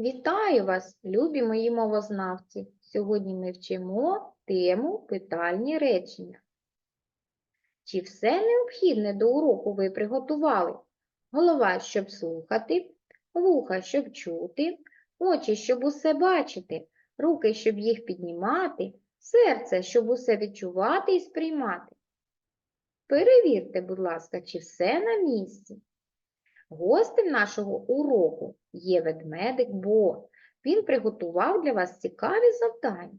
Вітаю вас, любі мої мовознавці! Сьогодні ми вчимо тему питальні речення. Чи все необхідне до уроку ви приготували? Голова, щоб слухати, вуха, щоб чути, очі, щоб усе бачити, руки, щоб їх піднімати, серце, щоб усе відчувати і сприймати. Перевірте, будь ласка, чи все на місці. Гостем нашого уроку є ведмедик Бо. Він приготував для вас цікаві завдання.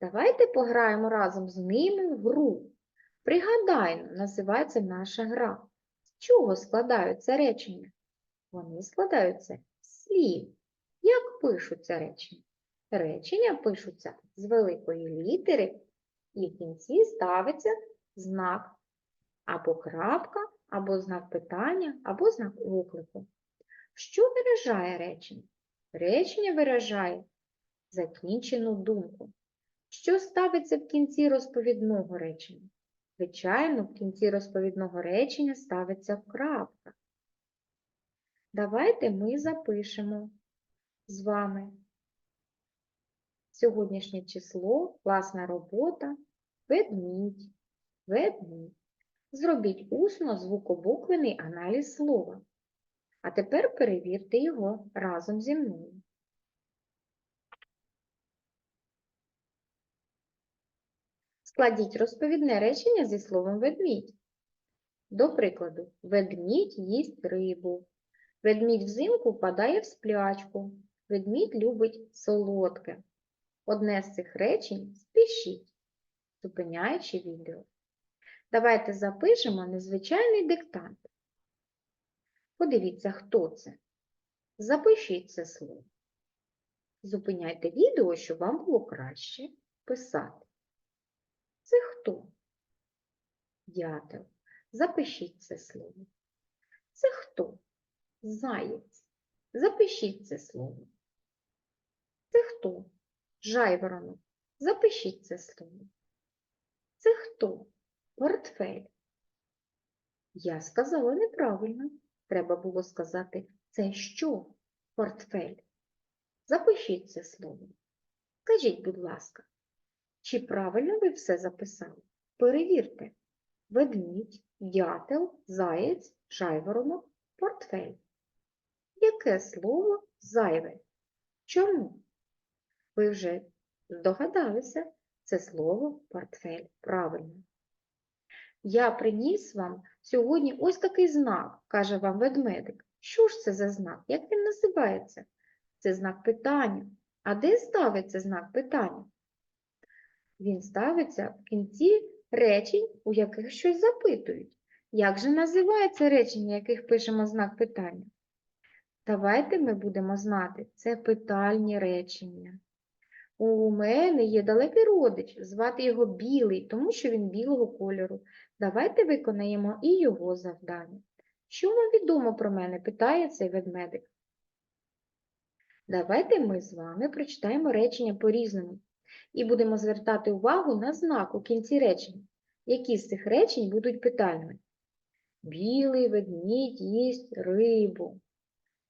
Давайте пограємо разом з ними в гру. Пригадайно, називається наша гра. З чого складаються речення? Вони складаються з слів. Як пишуться речення? Речення пишуться з великої літери і в кінці ставиться знак або крапка, або знак питання, або знак оклику. Що виражає речення? Речення виражає закінчену думку. Що ставиться в кінці розповідного речення? Звичайно, в кінці розповідного речення ставиться крапка. Давайте ми запишемо з вами сьогоднішнє число, класна робота, ведмідь, ведмідь. Зробіть усно звукобуквений аналіз слова. А тепер перевірте його разом зі мною. Складіть розповідне речення зі словом ведмідь. До прикладу, ведмідь їсть рибу. Ведмідь взимку впадає в сплячку. Ведмідь любить солодке. Одне з цих речень спішіть, зупиняючи відео. Давайте запишемо незвичайний диктант. Подивіться, хто це. Запишіть це слово. Зупиняйте відео, щоб вам було краще писати. Це хто? Дятел. Запишіть це слово. Це хто? Заєць. Запишіть це слово. Це хто? Жайворонок. Запишіть це слово. Це хто? Портфель. Я сказала неправильно. Треба було сказати, це що? Портфель. Запишіть це слово. Скажіть, будь ласка, чи правильно ви все записали? Перевірте. Ведмідь, дятел, заєць, жайворонок, портфель. Яке слово зайве? Чому? Ви вже здогадалися, це слово портфель. Правильно. Я приніс вам сьогодні ось такий знак, каже вам ведмедик. Що ж це за знак? Як він називається? Це знак питання. А де ставиться знак питання? Він ставиться в кінці речень, у яких щось запитують. Як же називається речення, яких пишемо знак питання? Давайте ми будемо знати, це питальні речення. У мене є далекий родич, звати його Білий, тому що він білого кольору. Давайте виконаємо і його завдання. Що вам відомо про мене? питає цей ведмедик. Давайте ми з вами прочитаємо речення по-різному і будемо звертати увагу на знак у кінці речення. Які з цих речень будуть питальними? Білий ведмідь їсть рибу.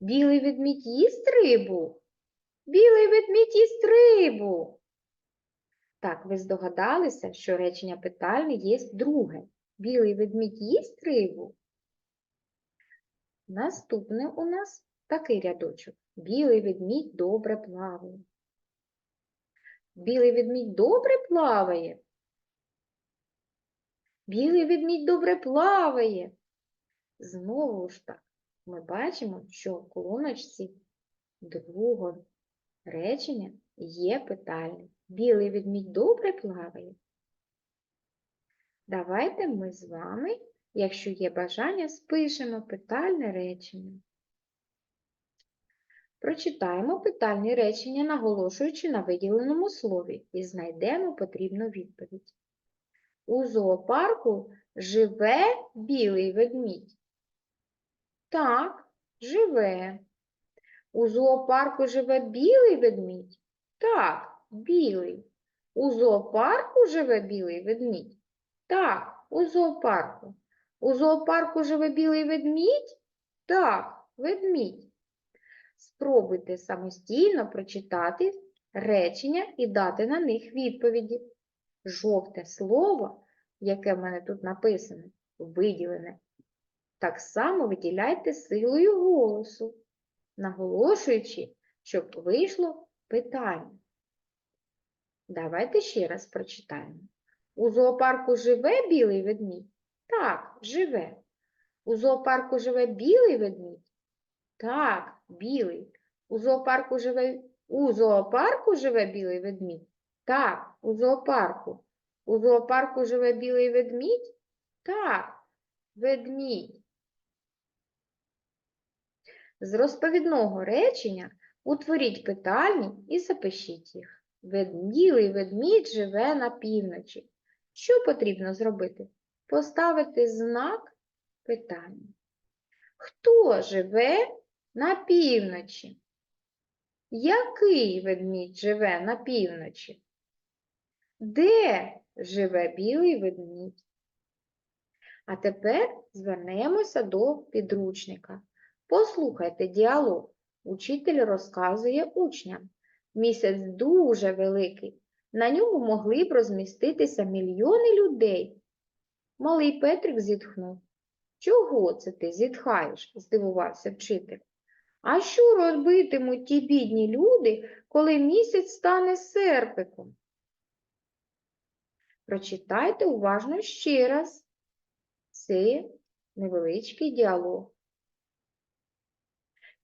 Білий ведмідь їсть рибу. Білий ведмідь їсть рибу. Так, ви здогадалися, що речення питальне є друге. Білий ведмідь їсть рибу. Наступне у нас такий рядочок. Білий ведмідь добре плаває. Білий ведмідь добре плаває. Білий ведмідь добре плаває. Знову ж так, ми бачимо, що в колоночці другого речення є питальне. Білий ведмідь добре плаває. Давайте ми з вами, якщо є бажання, спишемо питальне речення. Прочитаємо питальні речення, наголошуючи на виділеному слові, і знайдемо потрібну відповідь. У зоопарку живе білий ведмідь. Так, живе. У зоопарку живе білий ведмідь? Так, білий. У зоопарку живе білий ведмідь? Так, у зоопарку. У зоопарку живе білий ведмідь? Так, ведмідь. Спробуйте самостійно прочитати речення і дати на них відповіді. Жовте слово, яке в мене тут написане, виділене, так само виділяйте силою голосу, наголошуючи, щоб вийшло питання. Давайте ще раз прочитаємо. У зоопарку живе білий ведмідь? Так, живе. У зоопарку живе білий ведмідь? Так, білий. У зоопарку живе у зоопарку живе білий ведмідь? Так, у зоопарку. У зоопарку живе білий ведмідь? Так, ведмідь. З розповідного речення утворіть питальні і запишіть їх. Білий ведмідь живе на півночі. Що потрібно зробити? Поставити знак питання. Хто живе на півночі? Який ведмідь живе на півночі? Де живе білий ведмідь? А тепер звернемося до підручника. Послухайте діалог. Учитель розказує учням. Місяць дуже великий. На ньому могли б розміститися мільйони людей. Малий Петрик зітхнув. Чого це ти зітхаєш? здивувався вчитель. А що робитимуть ті бідні люди, коли місяць стане серпиком? Прочитайте уважно ще раз. Це невеличкий діалог.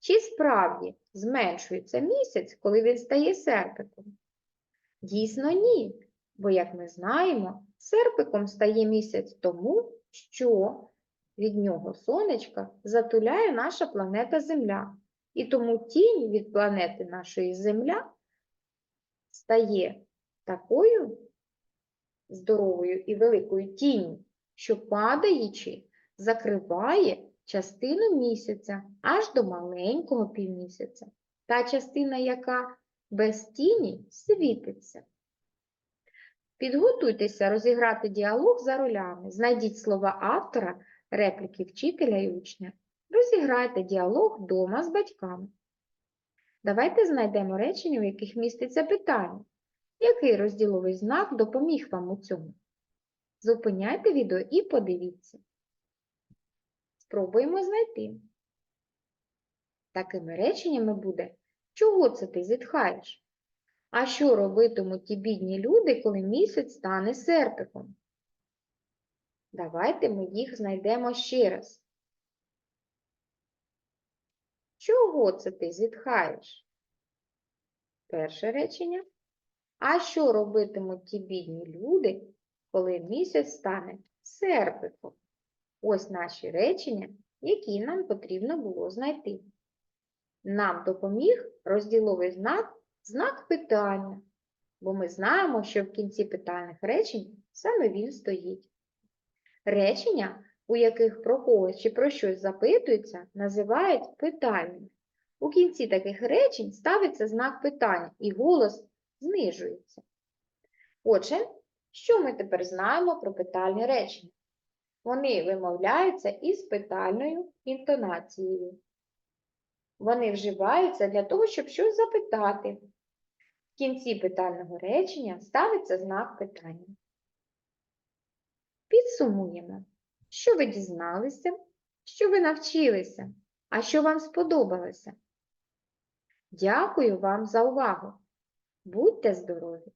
Чи справді зменшується місяць, коли він стає серпиком? Дійсно, ні, бо, як ми знаємо, серпиком стає місяць тому, що від нього сонечка затуляє наша планета Земля. І тому тінь від планети нашої Земля стає такою здоровою і великою тінню, що падаючи, закриває частину місяця аж до маленького півмісяця, та частина, яка без тіні світиться. Підготуйтеся розіграти діалог за ролями. Знайдіть слова автора, репліки вчителя і учня. Розіграйте діалог вдома з батьками. Давайте знайдемо речення, в яких міститься питання. Який розділовий знак допоміг вам у цьому? Зупиняйте відео і подивіться. Спробуємо знайти. Такими реченнями буде Чого це ти зітхаєш? А що робитимуть ті бідні люди, коли місяць стане серпиком? Давайте ми їх знайдемо ще раз. Чого це ти зітхаєш? Перше речення. А що робитимуть ті бідні люди, коли місяць стане серпиком? Ось наші речення, які нам потрібно було знайти. Нам допоміг розділовий знак знак питання, бо ми знаємо, що в кінці питальних речень саме він стоїть. Речення, у яких про когось чи про щось запитується, називають питальними. У кінці таких речень ставиться знак питання і голос знижується. Отже, що ми тепер знаємо про питальні речення? Вони вимовляються із питальною інтонацією. Вони вживаються для того, щоб щось запитати. В кінці питального речення ставиться знак питання. Підсумуємо, що ви дізналися, що ви навчилися, а що вам сподобалося. Дякую вам за увагу. Будьте здорові!